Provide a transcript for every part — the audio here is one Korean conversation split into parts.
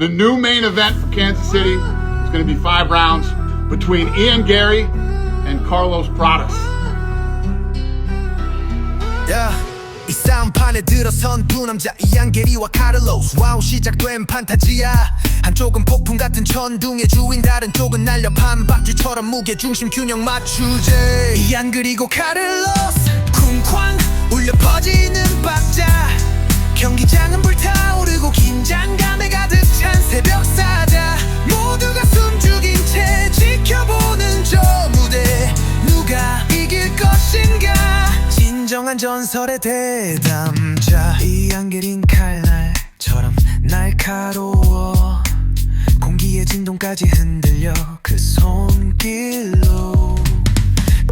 The new main event for Kansas City is going to be five rounds between Ian Gary and Carlos Pradas. 야, 이 싸움판에 들어선 두 남자 이안게리와 카를로스 와우 시작된 판타지야 한쪽은 폭풍 같은 천둥의 주인 다른 쪽은 날려 판박쥐처럼 무게 중심 균형 맞추제 이안 그리고 카를로스 쿵쾅 울려 퍼지는 박자 진정한 전설의 대담자. 이 안개린 칼날처럼 날카로워. 공기의 진동까지 흔들려 그 손길로.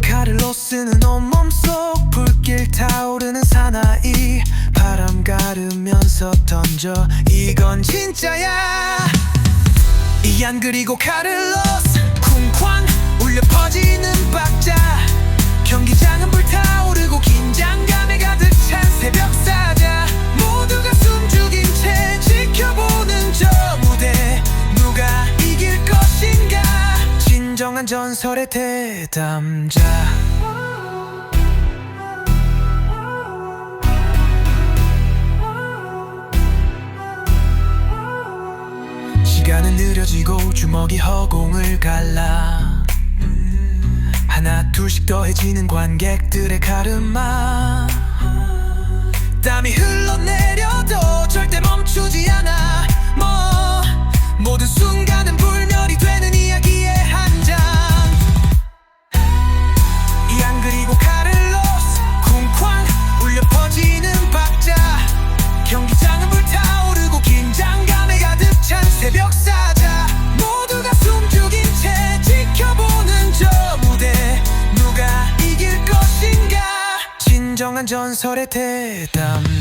카를로스는 온몸 속 불길 타오르는 사나이. 바람 가르면서 던져. 이건 진짜야. 이 안 그리고 카를로 진정한 전설의 대담자. 시간은 느려지고 주먹이 허공을 갈라. 하나 둘씩 더해지는 관객들의 가르마 새벽 사자 모두가 숨죽인 채 지켜보는 저 무대. 누가 이길 것인가? 진정한 전설의 대담자